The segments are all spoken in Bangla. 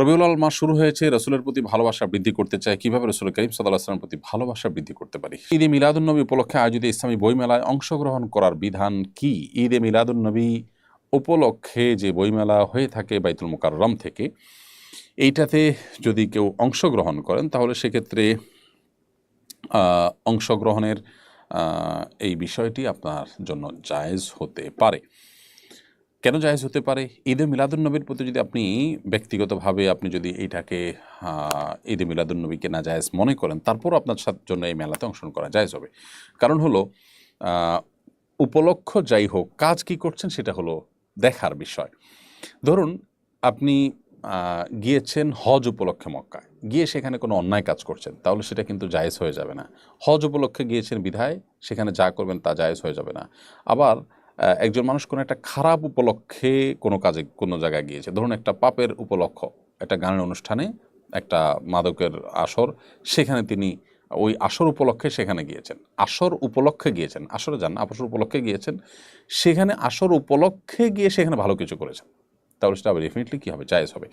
রবিউল আল মাস শুরু হয়েছে, রসুলের প্রতি ভালোবাসা বৃদ্ধি করতে চায়। কীভাবে রসুল করিম সাল্লাহ আসলামের প্রতি ভালোবাসা বৃদ্ধি করতে পারি? ঈদে মিলাদুন্নবী উপলক্ষে আয়োজিত ইসলামী বইমেলায় অংশগ্রহণ করার বিধান কি? ঈদে মিলাদুন্নবী উপলক্ষে যে বইমেলা হয়ে থাকে বাইতুল মুকাররম থেকে, এইটাতে যদি কেউ অংশগ্রহণ করেন, তাহলে সেক্ষেত্রে অংশগ্রহণের এই বিষয়টি আপনার জন্য জায়েজ হতে পারে। কেন জায়েজ হতে পারে? ঈদে মিলাদুন্নবীর প্রতি যদি আপনি ব্যক্তিগতভাবে আপনি যদি এইটাকে ঈদে মিলাদুন্নবীকে না জায়েজ মনে করেন, তারপরও আপনার জন্য এই মেলাতে অংশগ্রহণ করা জায়েজ হবে। কারণ হলো উপলক্ষ যাই হোক, কাজ কি করছেন সেটা হলো দেখার বিষয়। ধরুন, আপনি গিয়েছেন হজ উপলক্ষে মক্কায়। গিয়ে সেখানে কোনো অন্যায় কাজ করছেন, তাহলে সেটা কিন্তু জায়েজ হয়ে যাবে না। হজ উপলক্ষে গিয়েছেন বিধায়, সেখানে যা করবেন তা জায়েজ হয়ে যাবে না। আবার একজন মানুষ কোনো একটা খারাপ উপলক্ষে কোনো কাজে কোনো জায়গায় গিয়েছে। ধরুন একটা পাপের উপলক্ষ, একটা গানের অনুষ্ঠানে একটা মাদকের আসর, সেখানে তিনি ওই আসর উপলক্ষে সেখানে গিয়েছেন। আসর উপলক্ষে গিয়েছেন, আসরে যান আসর উপলক্ষে গিয়েছেন, সেখানে আসর উপলক্ষে গিয়ে সেখানে ভালো কিছু করেছেন। তাহলে সেটা ডেফিনেটলি কী হবে? জায়েজ হবে।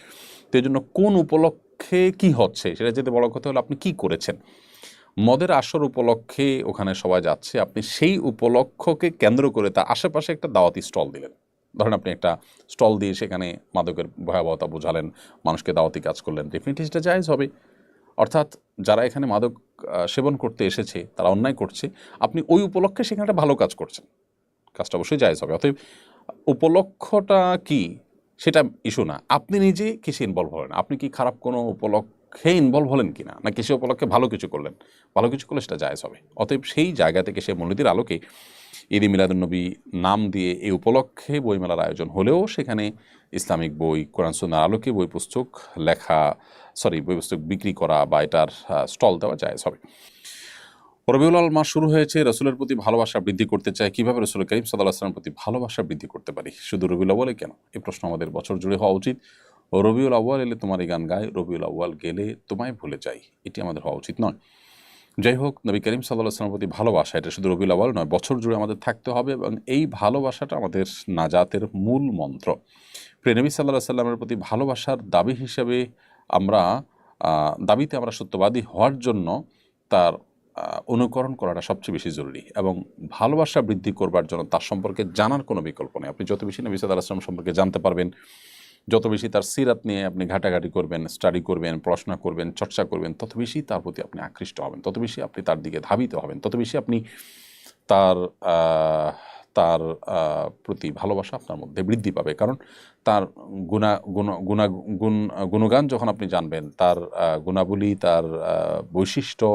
তো এই জন্য কোন উপলক্ষে কি হচ্ছে, সেটা যেতে বড় কথা হলো আপনি কি করেছেন? মদের আসর উপলক্ষে ওখানে সবাই যাচ্ছে। আপনি সেই উপলক্ষকে কেন্দ্র করে তার আশেপাশে একটা দাওয়াতি স্টল দিলেন। ধরেন আপনি একটা স্টল দিয়ে সেখানে মাদকের ভয়াবহতা বোঝালেন, মানুষকে দাওয়াতি কাজ করলেন ডেফিনেটলি সেটা জায়েজ হবে। অর্থাৎ যারা এখানে মাদক সেবন করতে এসেছে, তারা অন্যায় করছে, আপনি ওই উপলক্ষে সেখানে একটা ভালো কাজ করছেন। কাজটা অবশ্যই জায়েজ হবে। অতএব উপলক্ষটা কি? সেটা ইস্যু না। আপনি নিজে কিসে ইনভলভ হলেন আপনি কি খারাপ কোনো উপলক্ষে ইনভলভ হলেন কিনা না কিছু উপলক্ষে ভালো কিছু করলেন? ভালো কিছু করলে সেটা জায়েজ হবে। অতএব সেই জায়গা থেকে সে মূলনীতির আলোকে ঈদ মিলাদুন্নবী নাম দিয়ে এই উপলক্ষে বইমেলার আয়োজন হলেও সেখানে ইসলামিক বই, কোরআন সুন্নার আলোকে বই পুস্তক লেখা সরি বই পুস্তক বিক্রি করা বা এটার স্টল দেওয়া জায়েজ হবে। রবিউল আল মাস শুরু হয়েছে, রসুলের প্রতি ভালোবাসা বৃদ্ধি করতে চায়। কীভাবে রসুল করিম সাল্লাহ আসলামের প্রতি ভালোবাসা বৃদ্ধি করতে পারি? শুধু রবিউল বলে কেন? এই প্রশ্ন আমাদের বছর জুড়ে হওয়া উচিত। রবিউল আউ্বাল এলে তোমার এই গান গায়, রবিউল আউ্বাল গেলে তোমায় ভুলে যাই। এটি আমাদের হওয়া উচিত নয়। যাই হোক, নবী করিম সাল্লাহ আসলামের প্রতি ভালোবাসা, এটা শুধু রবিউল আউ্বাল নয়, বছর জুড়ে আমাদের থাকতে হবে এবং এই ভালোবাসাটা আমাদের নাজাতের মূল মন্ত্র। প্রিয় নবী সাল্লাহ সাল্লামের প্রতি ভালোবাসার দাবি হিসেবে আমরা দাবিতে আমরা সত্যবাদী হওয়ার জন্য তার অনুকরণ করাটা সবচেয়ে বেশি জরুরি এবং ভালোবাসা বৃদ্ধি করবার জন্য তার সম্পর্কে জানার কোনো বিকল্প নেই। আপনি যত বেশি নবী সাল্লাহ আসলাম সম্পর্কে জানতে পারবেন যত বেশি তার সিরাত নিয়ে আপনি ঘাটাঘাটি করবেন স্টাডি করবেন, পড়াশোনা করবেন, চর্চা করবেন, তত বেশি তার প্রতি আপনি আকৃষ্ট হবেন। তত বেশি আপনি তার দিকে ধাবিত হবেন। তত বেশি আপনি তার তার প্রতি ভালোবাসা আপনার মধ্যে বৃদ্ধি পাবে। কারণ তার গুণা, গুণ গুণা, গুণ, গুণগান যখন আপনি জানবেন, তার গুণাবলী, তার বৈশিষ্ট্য,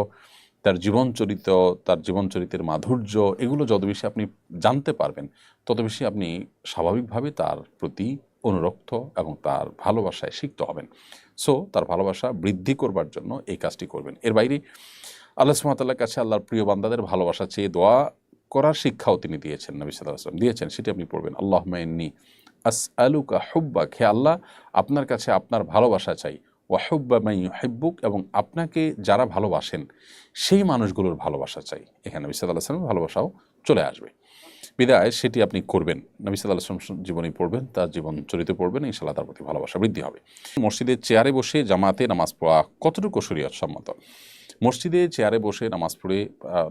তার জীবন চরিত্র তার জীবন চরিত্রের মাধুর্য, এগুলো যত বেশি আপনি জানতে পারবেন, তত বেশি আপনি স্বাভাবিকভাবে তার প্রতি অনুরক্ত এবং তার ভালোবাসায় সিক্ত হবেন। সো তার ভালোবাসা বৃদ্ধি করবার জন্য এই কাজটি করবেন। এর বাইরে, আল্লাহ সুমাতাল্লাহর কাছে আল্লাহর প্রিয় বান্দাদের ভালোবাসা চেয়ে দোয়া করার শিক্ষাও তিনি দিয়েছেন, নবী সাল্লাহ আসলাম দিয়েছেন, সেটি আপনি পড়বেন। আল্লাহ মাইন্নি আস আলুকা হুব্বাক হে আল্লাহ, আপনার কাছে আপনার ভালোবাসা চাই। ওয়াহুব্বা মাই হেব্বুক এবং আপনাকে যারা ভালোবাসেন, সেই মানুষগুলোর ভালোবাসা চাই। এখানে সাল্লাহ আসলামের ভালোবাসাও চলে আসবে। বিদায়, সেটি আপনি করবেন। নবী সাল্লাহ আসলাম জীবনী পড়বেন, তার জীবন চরিত্র পড়বেন ইনশাল্লাহ তার প্রতি ভালোবাসা বৃদ্ধি হবে। মসজিদের চেয়ারে বসে জামাতে নামাজ পড়া কতটুকু শরীয়ত সম্মত? মসজিদে চেয়ারে বসে নামাজ পড়ে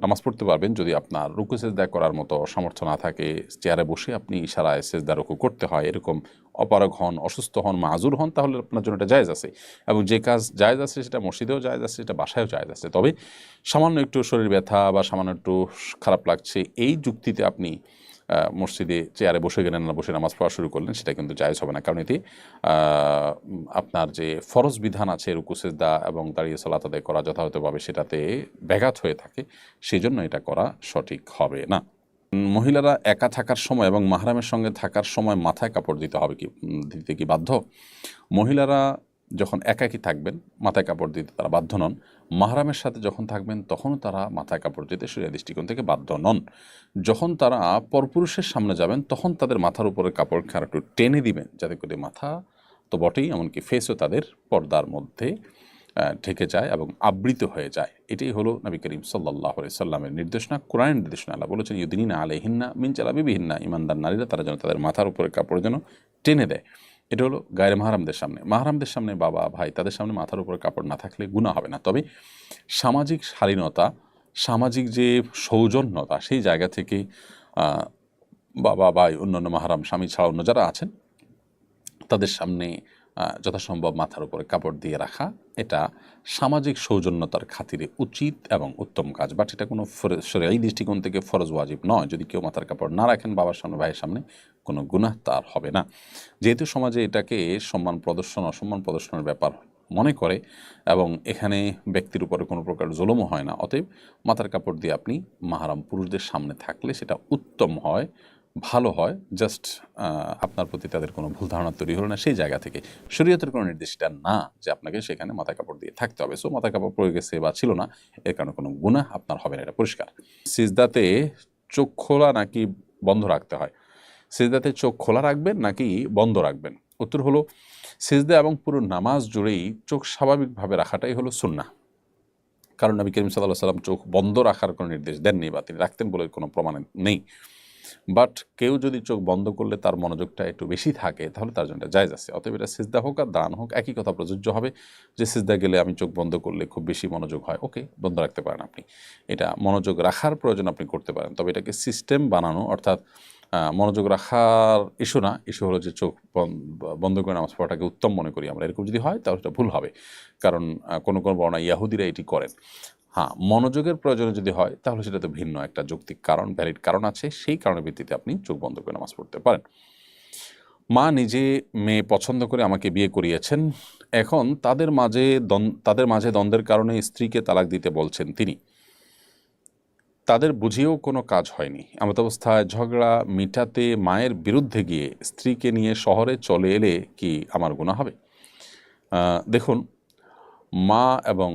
নামাজ পড়তে পারবেন যদি আপনার রুকু সেজদা করার মতো সামর্থ্য না থাকে। চেয়ারে বসে আপনি ইশারায় সেজদা রুকু করতে হয়। এরকম অপারগ হন, অসুস্থ হন, মাজুর হন, তাহলে আপনার জন্য এটা জায়জ আছে। এবং যে কাজ জায়েজ আছে সেটা মসজিদেও জায়জ আছে, সেটা বাসায়ও জায়েজ আছে। তবে সামান্য একটু শরীর ব্যথা বা সামান্য একটু খারাপ লাগছে, এই যুক্তিতে আপনি মসজিদে চেয়ারে বসে গেলেন না বসে নামাজ পড়া শুরু করলেন সেটা কিন্তু জায়েজ হবে না। কারণ উম, আপনার যে ফরজ বিধান আছে রুকুসেজদা এবং দাঁড়িয়ে সালাত আদায় করা যথাযথভাবে সেটাতে ব্যাঘাত হয়ে থাকে সেই জন্য এটা করা সঠিক হবে না। মহিলারা একা থাকার সময় এবং মাহরামের সঙ্গে থাকার সময় মাথায় কাপড় দিতে হবে কি দিতে কি বাধ্য? মহিলারা যখন একাকী থাকবেন, মাথায় কাপড় দিতে তারা বাধ্য নন। মাহরামের সাথে যখন থাকবেন, তখনও তারা মাথায় কাপড় দিতে শরীর দৃষ্টিকোণ থেকে বাধ্য নন। যখন তারা পরপুরুষের সামনে যাবেন, তখন তাদের মাথার উপরে কাপড় খার একটু টেনে দিবেন, যাতে করে মাথা তো বটেই, এমনকি ফেসও তাদের পর্দার মধ্যে ঢেকে যায় এবং আবৃত হয়ে যায়। এটাই হলো নবী করিম সাল্লাহ সাল্লামের নির্দেশনা। কোরআন নির্দেশনা আল্লাহ বলেছেন ইউদিনা আলহিন্না মিন চালাবি বিহিন্না ইমানদার নারীরা তারা যেন তাদের মাথার উপরে কাপড় যেন টেনে দেয়। এটা হলো গায়ের মাহারামদের সামনে। মাহারামদের সামনে বাবা, ভাই, তাদের সামনে মাথার উপরে কাপড় না থাকলে গুণা হবে না। তবে সামাজিক শালীনতা, সামাজিক যে সৌজন্যতা, সেই জায়গা থেকে বাবা, ভাই, অন্যান্য মাহারাম, স্বামী ছাড়া অন্য যারা আছেন, তাদের সামনে যথাসম্ভব মাথার উপরে কাপড় দিয়ে রাখা, এটা সামাজিক সৌজন্যতার খাতিরে উচিত এবং উত্তম কাজ। বাট এটা কোনো এই দৃষ্টিকোণ থেকে ফরজ ওয়াজিব নয়। যদি কেউ মাথার কাপড় না রাখেন বাবার সামনে, ভাইয়ের সামনে কোনো গুনাহ তার হবে না। যেহেতু সমাজে এটাকে সম্মান প্রদর্শন, অসম্মান প্রদর্শনের ব্যাপার মনে করে এবং এখানে ব্যক্তির উপরে কোনো প্রকার জুলুমও হয় না, অতএব মাথার কাপড় দিয়ে আপনি মাহারাম পুরুষদের সামনে থাকলে সেটা উত্তম হয়, ভালো হয় জাস্ট আপনার প্রতি তাদের কোনো ভুল ধারণা তৈরি হলো না সেই জায়গা থেকে। শরীয়তের কোনো নির্দেশটা না যে আপনাকে সেখানে মাথা কাপড় দিয়ে থাকতে হবে। সো মাথা কাপড় পড়ে গেছে বা ছিল না, এর কারণে কোনো গুণা আপনার হবে না, এটা পরিষ্কার। সিজদাতে চোখ খোলা নাকি বন্ধ রাখতে হয়? সিজদাতে চোখ খোলা রাখবেন নাকি বন্ধ রাখবেন? উত্তর হলো, সিজদা এবং পুরো নামাজ জুড়েই চোখ স্বাভাবিকভাবে রাখাটাই হলো সুন্না কারণ নবী করিম সাল্লাহ সাল্লাম চোখ বন্ধ রাখার কোনো নির্দেশ দেননি বা তিনি রাখতেন বলে কোনো প্রমাণ নেই। বাট কেউ যদি চোখ বন্ধ করলে তার মনোযোগটা একটু বেশি থাকে, তাহলে তার জন্য জায়জ আছে। অতএব এটা সিজদা হোক আর দান হোক, একই কথা প্রযোজ্য হবে যে সিজদা গেলে আমি চোখ বন্ধ করলে খুব বেশি মনোযোগ হয়। ওকে, বন্ধ রাখতে পারেন আপনি। এটা মনোযোগ রাখার প্রয়োজন আপনি করতে পারেন। তবে এটাকে সিস্টেম বানানো, অর্থাৎ মনোযোগ রাখার ইস্যু না। ইস্যু হলো যে চোখ বন- বন্ধ করে নামাজ পড়াটাকে উত্তম মনে করি আমরা। এরকম যদি হয় তাহলে সেটা ভুল হবে। কারণ কোনো কোনো বর্ণা ইয়াহুদিরা এটি করেন। হ্যাঁ মনোযোগের প্রয়োজনে যদি হয় তাহলে সেটা তো ভিন্ন একটা যৌক্তিক কারণ ভ্যালিড কারণ আছে। সেই কারণের ভিত্তিতে আপনি চোখ বন্ধ করে নামাজ পড়তে পারেন। মা নিজে মেয়ে পছন্দ করে আমাকে বিয়ে করিয়েছেন। এখন তাদের মাঝে তাদের মাঝে দ্বন্দ্বের কারণে স্ত্রীকে তালাক দিতে বলছেন তিনি। তাদের বুঝিয়েও কোনো কাজ হয়নি। অবস্থায় ঝগড়া মিটাতে মায়ের বিরুদ্ধে গিয়ে স্ত্রীকে নিয়ে শহরে চলে এলে কি আমার গুণা হবে? দেখুন, মা এবং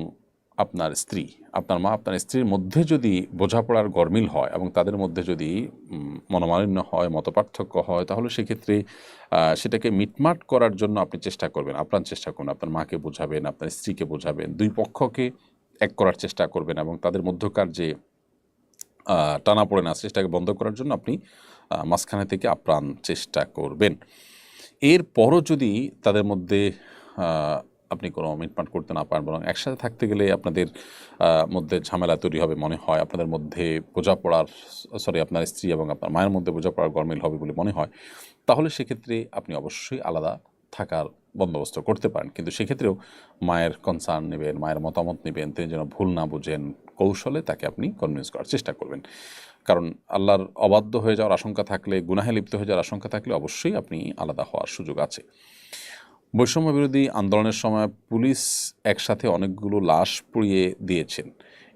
আপনার স্ত্রী, আপনার মা, আপনার স্ত্রীর মধ্যে যদি বোঝাপড়ার গরমিল হয় এবং তাদের মধ্যে যদি মনোমালিন্য হয়, মতপার্থক্য হয়, তাহলে সেক্ষেত্রে সেটাকে মিটমাট করার জন্য আপনি চেষ্টা করবেন আপনার চেষ্টা করুন, আপনার মাকে বোঝাবেন, আপনার স্ত্রীকে বোঝাবেন, দুই পক্ষকে এক করার চেষ্টা করবেন এবং তাদের মধ্যকার যে টানা পড়ে না সেটাকে বন্ধ করার জন্য আপনি মাঝখানে থেকে আপ্রাণ চেষ্টা করবেন। এরপরও যদি তাদের মধ্যে আপনি কোনো মিটমাট করতে না পারেন, বরং একসাথে থাকতে গেলে আপনাদের মধ্যে ঝামেলা তৈরি হবে মনে হয়, আপনাদের মধ্যে বোঝাপড়ার সরি, আপনার স্ত্রী এবং আপনার মায়ের মধ্যে বোঝাপড়ার গরমিল হবে বলে মনে হয়, তাহলে সেক্ষেত্রে আপনি অবশ্যই আলাদা থাকার বন্দোবস্ত করতে পারেন। কিন্তু সেক্ষেত্রেও মায়ের কনসার্ন নেবেন, মায়ের মতামত নেবেন, তিনি যেন ভুল না বুঝেন কৌশলে তাকে আপনি কনভিন্স করার চেষ্টা করবেন। কারণ আল্লাহর অবাধ্য হয়ে যাওয়ার আশঙ্কা থাকলে, গুনাহে লিপ্ত হয়ে যাওয়ার আশঙ্কা থাকলে অবশ্যই আপনি আলাদা হওয়ার সুযোগ আছে। বৈষম্য বিরোধী আন্দোলনের সময় পুলিশ একসাথে অনেকগুলো লাশ পুড়িয়ে দিয়েছেন।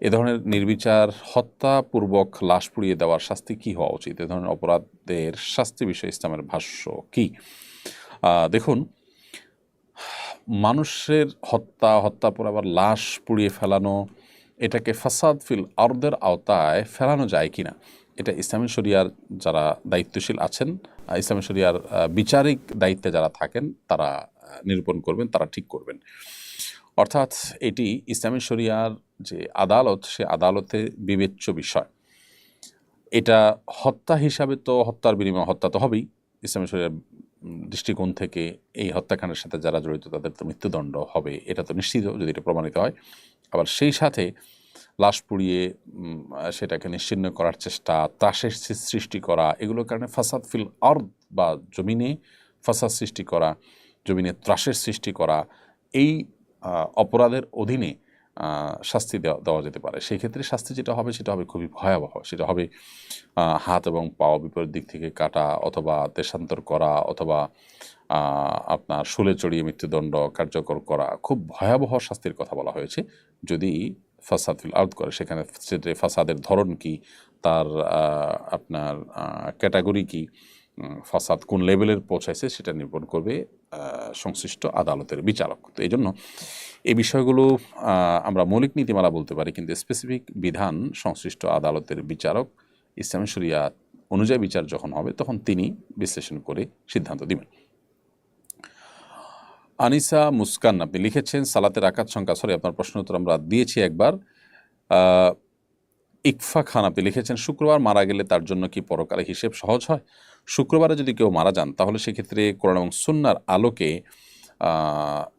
এ ধরনের নির্বিচার, হত্যাপূর্বক লাশ পুড়িয়ে দেওয়ার শাস্তি কী হওয়া উচিত? এ ধরনের অপরাধের শাস্তি বিষয়ে ইসলামের ভাষ্য কী? দেখুন, মানুষের হত্যা, হত্যার পর আবার লাশ পুড়িয়ে ফেলানো এটাকে ফাসাদ ফিল আর্দের আওতায় ফেলানো যায় কি না এটা ইসলামী শরিয়ার যারা দায়িত্বশীল আছেন ইসলামী শরিয়ার বিচারিক দায়িত্বে যারা থাকেন, তারা নিরূপণ করবেন, তারা ঠিক করবেন। অর্থাৎ এটি ইসলামী শরিয়ার যে আদালত, সে আদালতে বিবেচ্য বিষয়। এটা হত্যা হিসাবে তো হত্যার বিনিময়ে হত্যা তো হবেই। ইসলামী শরিয়ার দৃষ্টিকোণ থেকে এই হত্যাকাণ্ডের সাথে যারা জড়িত, তাদের তো মৃত্যুদণ্ড হবে, এটা তো নিশ্চিত যদি এটা প্রমাণিত হয়। আবার সেই সাথে লাশ পুড়িয়ে সেটাকে নিশ্চিহ্ন করার চেষ্টা, ত্রাসের সৃষ্টি করা, এগুলোর কারণে ফাসাদ ফিল আর্দ বা জমিনে ফাসাদ সৃষ্টি করা, জমিনে ত্রাসের সৃষ্টি করা, এই অপরাধের অধীনে শাস্তি দেওয়া দেওয়া যেতে পারে। সেই ক্ষেত্রে শাস্তি যেটা হবে, সেটা হবে খুবই ভয়াবহ। সেটা হবে হাত এবং পাও বিপরীত দিক থেকে কাটা অথবা দেশান্তর করা অথবা আপনার শুলে চড়িয়ে মৃত্যুদণ্ড কার্যকর করা। খুব ভয়াবহ শাস্তির কথা বলা হয়েছে। যদি ফাসাদ আউট করে, সেখানে সেটা ফাসাদের ধরন কি, তার আপনার ক্যাটাগরি কি ফাসাদ কোন লেভেলের পৌঁছাইছে সেটা নির্ভর করবে সংশ্লিষ্ট আদালতের বিচারক। তো এই জন্য এই বিষয়গুলো আমরা মৌলিক নীতিমালা বলতে পারি, কিন্তু স্পেসিফিক বিধান সংশ্লিষ্ট আদালতের বিচারক, ইসলামী শরিয়া অনুযায়ী বিচার যখন হবে, তখন তিনি বিশ্লেষণ করে সিদ্ধান্ত দিবেন। আনিসা মুস্কান, আপনি লিখেছেন, সালাতের আকাত সংখ্যা সরি আপনার প্রশ্ন উত্তর আমরা দিয়েছি একবার। ইকফা খান, আপনি লিখেছেন, শুক্রবার মারা গেলে তার জন্য কি পরকালে হিসেব সহজ হয়? শুক্রবারে যদি কেউ মারা যান, তাহলে সেক্ষেত্রে কোরআন এবং সুন্নার আলোকে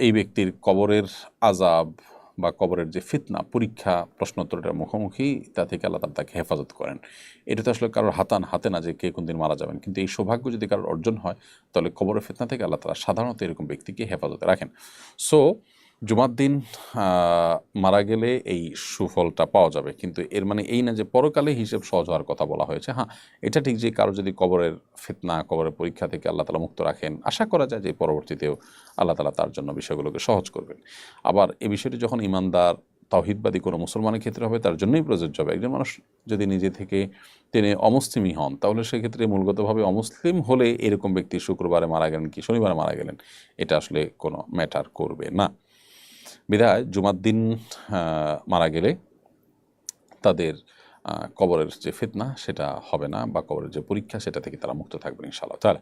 এই ব্যক্তির কবরের আজাব বা কবরের যে ফিতনা, পরীক্ষা প্রশ্নোত্তরটার মুখোমুখি, তা থেকে আল্লাহ তালা তাকে হেফাজত করেন। এটা তো আসলে কারোর হাতান হাতে না যে কে কোন দিন মারা যাবেন। কিন্তু এই সৌভাগ্য যদি কারোর অর্জন হয়, তাহলে কবরের ফিতনা থেকে আল্লাহ তালা সাধারণত এরকম ব্যক্তিকে হেফাজতে রাখেন। সো জুমার দিন মারা গেলে এই সুফলটা পাওয়া যাবে। কিন্তু এর মানে এই না যে পরকালে হিসেব সহজ হওয়ার কথা বলা হয়েছে। হ্যাঁ এটা ঠিক যে কারও যদি কবরের ফিতনা, কবরের পরীক্ষা থেকে আল্লাহ তালা মুক্ত রাখেন, আশা করা যায় যে পরবর্তীতেও আল্লাহ তালা তার জন্য বিষয়গুলোকে সহজ করবেন। আবার এই বিষয়টি যখন ইমানদার, তাওহিদবাদী কোনো মুসলমানের ক্ষেত্রে হবে, তার জন্যই প্রযোজ্য হবে। একজন মানুষ যদি নিজে থেকে তিনি অমুসলিমই হন, তাহলে সেক্ষেত্রে মূলগতভাবে অমুসলিম হলে এরকম ব্যক্তি শুক্রবারে মারা গেলেন কি শনিবারে মারা গেলেন, এটা আসলে কোনো ম্যাটার করবে না। বিধায় জুমার দিন মারা গেলে তাদের কবরের যে ফিতনা, সেটা হবে না বা কবরের যে পরীক্ষা, সেটা থেকে তারা মুক্ত থাকবেন ইনশাআল্লাহ। তাহলে